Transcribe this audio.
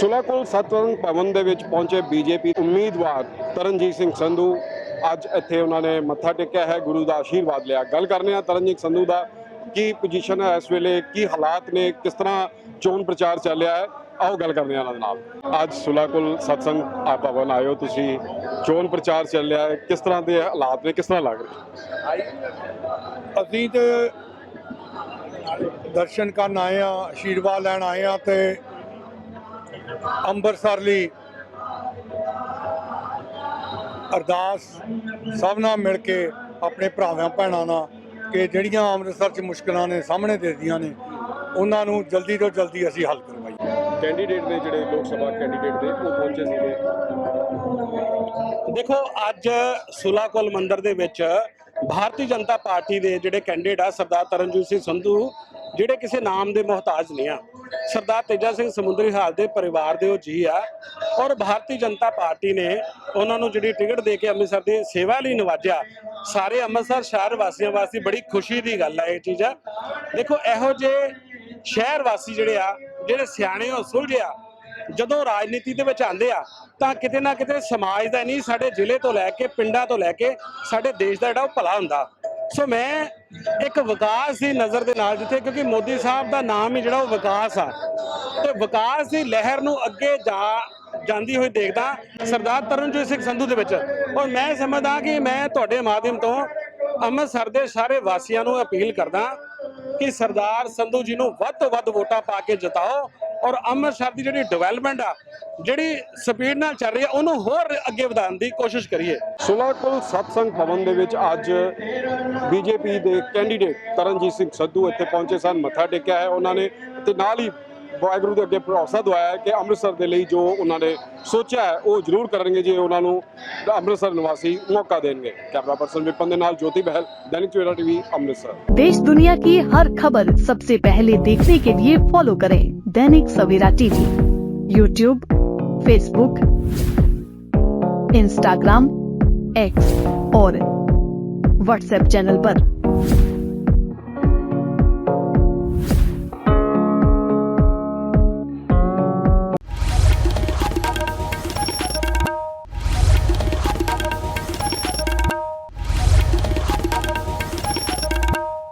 ਸੁਲਾਕੁਲ ਸਤਵੰਗ ਭਵਨ ਦੇ ਵਿੱਚ ਪਹੁੰਚੇ ਬੀਜੇਪੀ ਉਮੀਦਵਾਰ ਤਰਨਜੀਤ ਸਿੰਘ ਸੰਧੂ। ਅੱਜ ਇੱਥੇ ਉਹਨਾਂ ਨੇ ਮੱਥਾ ਟੇਕਿਆ ਹੈ, ਗੁਰੂ ਦਾ ਆਸ਼ੀਰਵਾਦ ਲਿਆ। ਗੱਲ ਕਰਨੇ ਆ ਤਰਨਜੀਤ ਸੰਧੂ ਦਾ, ਕੀ ਪੋਜੀਸ਼ਨ ਹੈ ਇਸ ਵੇਲੇ, ਕੀ ਹਾਲਾਤ ਨੇ, ਕਿਸ ਤਰ੍ਹਾਂ ਚੋਣ ਪ੍ਰਚਾਰ ਚੱਲਿਆ ਹੈ? ਆਓ ਗੱਲ ਕਰਦੇ ਹਾਂ ਉਹਨਾਂ ਦੇ ਨਾਲ। ਅੱਜ ਸੁਲਾਕੁਲ ਸਤਸੰਗ ਆ ਭਵਨ ਆਇਓ ਤੁਸੀਂ। ਚੋਣ ਪ੍ਰਚਾਰ ਚੱਲਿਆ ਹੈ। ਕਿਸ ਤਰ੍ਹਾਂ ਦੇ ਹਾਲਾਤ ਨੇ, ਕਿਸ ਤਰ੍ਹਾਂ ਲੱਗ ਰਹੇ? ਅਸੀਂ ਤੇ ਦਰਸ਼ਨ ਕਰਨ ਆਏ ਆ ਆਸ਼ੀਰਵਾਦ ਲੈਣ ਆਏ ਆ ਤੇ ਅੰਮ੍ਰਿਤਸਰ ਲਈ ਅਰਦਾਸ ਸਭ ਨਾਲ ਮਿਲ ਕੇ ਆਪਣੇ ਭਰਾਵਾਂ ਭੈਣਾਂ ਨਾਲ ਕਿ ਜਿਹੜੀਆਂ ਅੰਮ੍ਰਿਤਸਰ 'ਚ ਮੁਸ਼ਕਲਾਂ ਨੇ ਸਾਹਮਣੇ ਦੇਦੀਆਂ ਨੇ ਉਹਨਾਂ ਨੂੰ ਜਲਦੀ ਤੋਂ ਜਲਦੀ ਅਸੀਂ ਹੱਲ ਕਰਵਾਈਏ। ਕੈਂਡੀਡੇਟ ਨੇ ਜਿਹੜੇ ਲੋਕ ਸਭਾ ਕੈਂਡੀਡੇਟ ਨੇ ਉਹ ਪਹੁੰਚੇ ਸੀਗੇ। ਦੇਖੋ ਅੱਜ ਸੁਲਾਕੁਲ ਮੰਦਿਰ ਦੇ ਵਿੱਚ ਭਾਰਤੀ ਜਨਤਾ ਪਾਰਟੀ ਦੇ ਜਿਹੜੇ ਕੈਂਡੀਡੇਟ ਆ ਸਰਦਾਰ ਤਰਨਜੀਤ ਸਿੰਘ ਸੰਧੂ ਜਿਹੜੇ ਕਿਸੇ ਨਾਮ ਦੇ ਮੁਹਤਾਜ ਨਹੀਂ ਆ। ਸਰਦਾਰ ਤੇਜਾ ਸਿੰਘ ਸਮੁੰਦਰੀ ਹਾਲ ਦੇ ਪਰਿਵਾਰ ਦੇ ਉਹ ਜੀ ਆ ਔਰ ਭਾਰਤੀ ਜਨਤਾ ਪਾਰਟੀ ਨੇ ਉਹਨਾਂ ਨੂੰ ਜਿਹੜੀ ਟਿਕਟ ਦੇ ਕੇ ਅੰਮ੍ਰਿਤਸਰ ਦੀ ਸੇਵਾ ਲਈ ਨਵਾਜਿਆ, ਸਾਰੇ ਅੰਮ੍ਰਿਤਸਰ ਸ਼ਹਿਰ ਵਾਸੀਆਂ ਵਾਸਤੇ ਬੜੀ ਖੁਸ਼ੀ ਦੀ ਗੱਲ ਆ ਇਹ ਚੀਜ਼ ਆ। ਦੇਖੋ, ਇਹੋ ਜਿਹੇ ਸ਼ਹਿਰ ਵਾਸੀ ਜਿਹੜੇ ਆ, ਜਿਹੜੇ ਸਿਆਣੇ ਹੋ ਸੁਲਝੇ ਆ, ਜਦੋਂ ਰਾਜਨੀਤੀ ਦੇ ਵਿੱਚ ਆਉਂਦੇ ਆ, ਤਾਂ ਕਿਤੇ ਨਾ ਕਿਤੇ ਸਮਾਜ ਦਾ ਨਹੀਂ, ਸਾਡੇ ਜ਼ਿਲ੍ਹੇ ਤੋਂ ਲੈ ਕੇ ਪਿੰਡਾਂ ਤੋਂ ਲੈ ਕੇ ਸਾਡੇ ਦੇਸ਼ ਦਾ ਜਿਹੜਾ ਉਹ ਭਲਾ ਹੁੰਦਾ। ਸੋ ਮੈਂ ਇੱਕ ਵਿਕਾਸ ਦੀ ਨਜ਼ਰ ਦੇ ਨਾਲ ਜਿੱਥੇ ਕਿਉਂਕਿ ਮੋਦੀ ਸਾਹਿਬ ਦਾ ਨਾਮ ਹੀ ਜਿਹੜਾ ਉਹ ਵਿਕਾਸ ਆ। ਤੇ ਵਿਕਾਸ ਦੀ ਲਹਿਰ ਨੂੰ ਅੱਗੇ ਜਾ ਜਾਂਦੀ ਹੋਈ ਦੇਖਦਾ ਸਰਦਾਰ ਤਰਨਜੋਤ ਸਿੰਘ ਸੰਧੂ ਦੇ ਵਿੱਚ। ਔਰ ਮੈਂ ਸਮਝਦਾ ਕਿ ਮੈਂ ਤੁਹਾਡੇ ਮਾਧਿਅਮ ਤੋਂ ਅੰਮ੍ਰਿਤਸਰ ਦੇ ਸਾਰੇ ਵਾਸੀਆਂ ਨੂੰ ਅਪੀਲ ਕਰਦਾ ਕਿ ਸਰਦਾਰ ਸੰਧੂ ਜੀ ਨੂੰ ਵੱਧ ਤੋਂ ਵੱਧ ਵੋਟਾਂ ਪਾ ਕੇ ਜਿਤਾਓ ਔਰ ਅੰਮ੍ਰਿਤਸਰ ਦੀ ਜਿਹੜੀ ਡਿਵੈਲਪਮੈਂਟ ਆ, ਜਿਹੜੀ ਸਪੀਡ ਨਾਲ ਚੱਲ ਰਹੀ ਹੈ ਉਹਨੂੰ ਹੋਰ ਅੱਗੇ ਵਧਾਉਣ ਦੀ ਕੋਸ਼ਿਸ਼ ਕਰੀਏ। ਸੁਲਾਕੁਲ ਸਤਸੰਗ ਭਵਨ ਦੇ ਵਿੱਚ ਅੱਜ ਬੀਜੇਪੀ ਦੇ ਕੈਂਡੀਡੇਟ ਤਰਨਜੀਤ ਸਿੰਘ ਸੰਧੂ ਇੱਥੇ ਪਹੁੰਚੇ ਸਨ, ਮੱਥਾ ਟੇਕਿਆ ਹੈ ਉਹਨਾਂ ਨੇ ਤੇ ਨਾਲ ਹੀ ਵਾਹਿਗੁਰੂ ਦੇ ਅੱਗੇ ਭਰੋਸਾ ਦਵਾਇਆ ਹੈ ਕਿ ਅੰਮ੍ਰਿਤਸਰ ਦੇ ਲਈ ਜੋ ਉਹਨਾਂ ਨੇ ਸੋਚਿਆ ਹੈ ਉਹ ਜ਼ਰੂਰ ਕਰਨਗੇ ਜੇ ਉਹਨਾਂ ਨੂੰ ਅੰਮ੍ਰਿਤਸਰ ਨਿਵਾਸੀ ਮੌਕਾ ਦੇਣਗੇ ਕੈਮਰਾ ਪਰਸਨ ਵਿਪਨ ਦੇ ਨਾਲ ਜੋਤੀ ਬਹਿਲ ਦੈਨਿਕ ਸਵੇਰਾ ਟੀਵੀ ਅੰਮ੍ਰਿਤਸਰ देश दुनिया की हर खबर सबसे पहले देखने के लिए फॉलो करें Dainik Savera TV YouTube Facebook Instagram X और व्हाट्सएप चैनल पर।